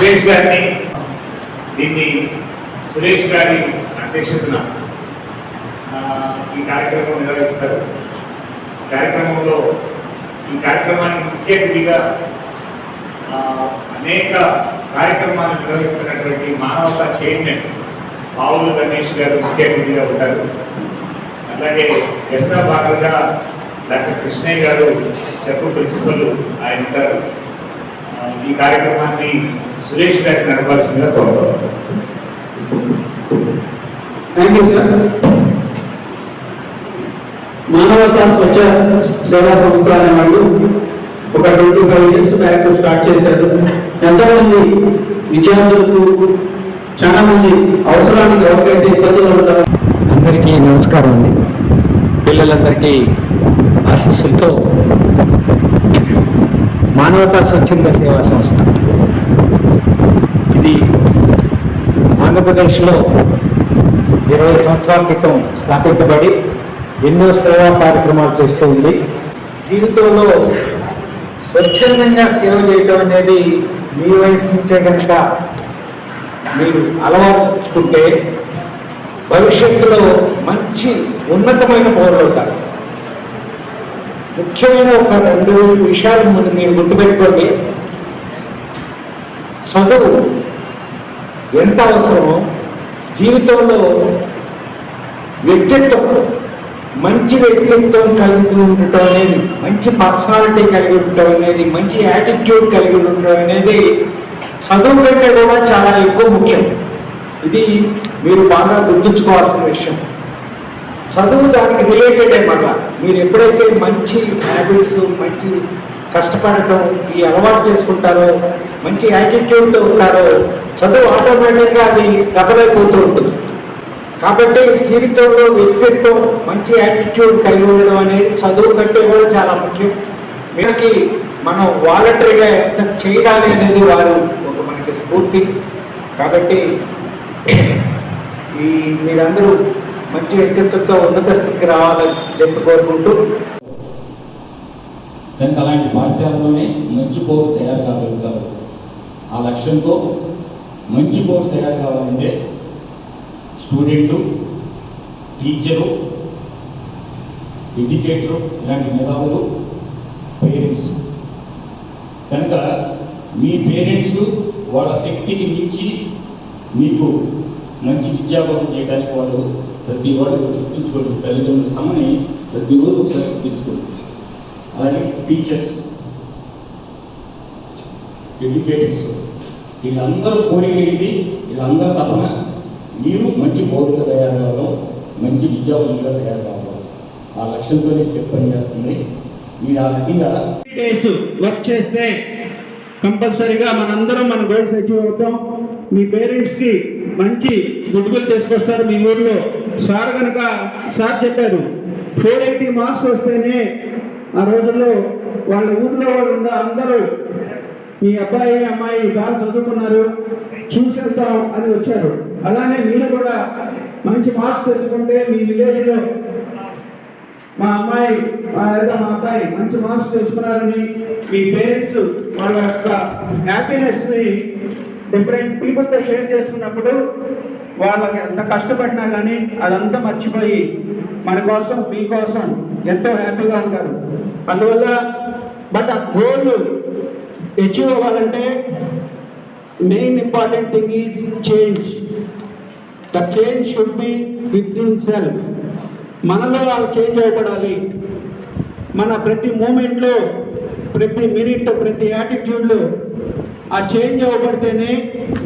సురేష్ గారిని దీన్ని సురేష్ గారి అధ్యక్షతన ఈ కార్యక్రమం నిర్వహిస్తారు. కార్యక్రమంలో ఈ కార్యక్రమాన్ని ముఖ్య అతిథిగా అనేక కార్యక్రమాలు నిర్వహిస్తున్నటువంటి మానవతా చైర్మన్ పావులు గణేష్ గారు ముఖ్య అతిథిగా ఉంటారు. అలాగే ఎస్ఆర్ భాగంగా డాక్టర్ కృష్ణయ్య గారు స్టెప్ ప్రిన్సిపల్ ఆయన ఉంటారు. ఈ కార్యక్రమాన్ని సురేష్ గారికి నడపాల్సిందిగా కోరుతారు thank you sir Manavata Swachha Seva సంస్థ అనే వాళ్ళు ఒక twenty five years back start చేశారు. ఎంతమంది విద్యార్థులకు చాలా మంది అవసరానికి ఎవరికైతే ఇబ్బందులు ఉంటారో అందరికీ నమస్కారం అండి. పిల్లలందరికీ ఆశీస్సులతో మానవతా స్వచ్ఛంద సేవా సంస్థ. ఇది ఆంధ్రప్రదేశ్లో ఇరవై సంవత్సరాల క్రితం స్థాపించబడి ఎన్నో సేవా కార్యక్రమాలు చేస్తూ ఉంది. జీవితంలో స్వచ్ఛందంగా సేవ చేయడం అనేది మీ వయసు నుంచే కనుక మీరు అలవర్చుకుంటే భవిష్యత్తులో మంచి ఉన్నతమైన పౌరులు అవుతారు. ముఖ్యమైన ఒక రెండు విషయాలు మనం మీరు గుర్తుపెట్టుకోండి. చదువు ఎంత అవసరమో జీవితంలో వ్యక్తిత్వం మంచి వ్యక్తిత్వం కలిగి ఉండటం అనేది మంచి పర్సనాలిటీ కలిగి ఉండటం అనేది మంచి యాటిట్యూడ్ కలిగి ఉండటం అనేది చదువు కంటే కూడా చాలా ఎక్కువ ముఖ్యం. ఇది మీరు బాగా గుర్తుంచుకోవాల్సిన విషయం. చదువు దానికి రిలేటెడ్ అనమాట మీరు ఎప్పుడైతే మంచి హ్యాబిట్స్ మంచి కష్టపడటం ఈ అలవాటు చేసుకుంటారో మంచి యాటిట్యూడ్తో ఉంటారో చదువు ఆటోమేటిక్గా అది డబల్ అయిపోతూ ఉంటుంది. కాబట్టి జీవితంలో వ్యక్తిత్వం మంచి యాటిట్యూడ్ కలిగి ఉండడం అనేది చదువు కంటే కూడా చాలా ముఖ్యం. వీళ్ళకి మనం వాలంటరీగా ఎంత చేయాలి అనేది వారు ఒక మనకి స్ఫూర్తి. కాబట్టి ఈ మీరందరూ మంచి వ్యక్తిత్వంతో ఉన్నత స్థితికి రావాలని చెప్పి కోరుకుంటూ కనుక అలాంటి పాఠశాలలోనే మంచి పౌరులు తయారు కాగలుగుతారు ఆ లక్ష్యంతో మంచి పౌరులు తయారు కావాలంటే స్టూడెంటు టీచరు ఎడ్యుకేటరు ఇలాంటి మేధావులు పేరెంట్స్. కనుక మీ పేరెంట్స్ వాళ్ళ శక్తిని మించి మీకు మంచి విద్యాబోధన చేయడానికి వాడు ప్రతి వాడు గుర్తించుకోండి. తల్లిదండ్రుల సమని ప్రతిరోజు ఒకసారి గుర్తించుకోండి. అలాగే టీచర్స్ ఎడ్యుకేటర్స్ వీళ్ళందరూ కోరిక ఇది వీళ్ళందరూ తపన మీరు మంచి పౌరులుగా తయారు కావడం మంచి విద్యావంతులుగా తయారు కావడం ఆ లక్ష్యంతోనే స్టెప్ పనిచేస్తుంది మీరు ఆ రకంగా వర్క్ చేస్తే కంపల్సరీగా మనందరం మన గోల్స్ అచీవ్ అవుతాం. మీ పేరెంట్స్కి మంచి గుడ్గులు తీసుకొస్తారు మీ ఊర్లో. సార్ కనుక సార్ చెప్పారు ఫోర్ ఎయిటీ మార్క్స్ వస్తేనే ఆ రోజుల్లో వాళ్ళ ఊర్లో వాళ్ళు ఉన్న అందరూ మీ అబ్బాయి అమ్మాయి బాగా చదువుకున్నారు చూసేద్దాం అని వచ్చారు. అలానే మీరు కూడా మంచి మార్క్స్ తెచ్చుకుంటే మీ విలేజ్లో మా అమ్మాయి లేదా మా అబ్బాయి మంచి మార్క్స్ తెచ్చుకున్నారని మీ పేరెంట్స్ వాళ్ళ యొక్క హ్యాపీనెస్ని డిఫరెంట్ పీపుల్తో షేర్ చేసుకున్నప్పుడు వాళ్ళకి ఎంత కష్టపడినా కానీ అదంతా మర్చిపోయి మన కోసం మీ కోసం ఎంతో హ్యాపీగా ఉంటారు. అందువల్ల బట్ ఆ గోల్ అచీవ్ అవ్వాలంటే main important thing is change the change should be within self మనలో అవి చేంజ్ అవ్వబడాలి మన ప్రతి మూమెంట్లో ప్రతి మినిట్ ప్రతి యాటిట్యూడ్లో ఆ చేంజ్ అవ్వబడితేనే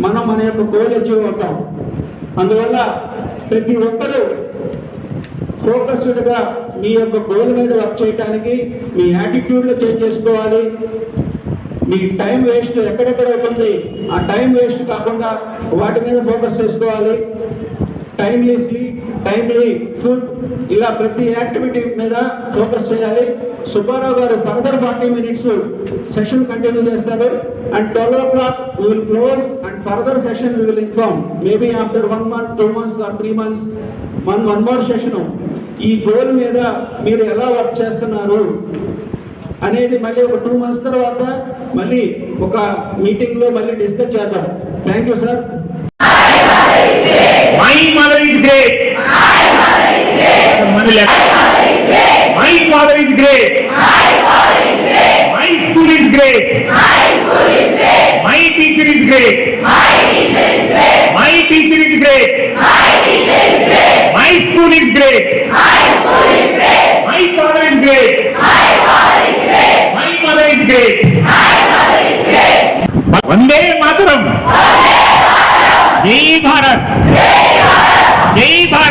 మనం మన యొక్క గోల్ అచీవ్ అవుతాం. అందువల్ల ప్రతి ఒక్కరూ ఫోకస్డ్గా మీ యొక్క గోల్ మీద వర్క్ చేయడానికి మీ యాటిట్యూడ్లో చేంజ్ చేసుకోవాలి. మీ టైం వేస్ట్ ఎక్కడెక్కడ అవుతుంది? ఆ టైం వేస్ట్ కాకుండా వాటి మీద ఫోకస్ చేసుకోవాలి. టైమ్లెస్లీ టైమ్లీ ఫుడ్ ఇలా ప్రతి యాక్టివిటీ మీద ఫోకస్ చేయాలి. Subbarao garu further forty minutes session continue చేస్తారు. And twelve o'clock we will close and further session we will inform maybe after one month two months or three months one one more session ఈ goal మీద మీరు ఎలా work చేస్తున్నారు అనేది మళ్ళీ ఒక two months తర్వాత మళ్ళీ ఒక మీటింగ్లో మళ్ళీ డిస్కస్ చేద్దాం. Thank you sir left. My father is great. My father is great. My school is great. My school is great. My teacher is great. My teacher is great. My teacher is great. My teacher is great. My school is great. My school is great. My father is great. My father is great. My mother is great. My mother is great. Vande Mataram. Vande Mataram. Jai Bharat. Jai Bharat. Jai Bharat.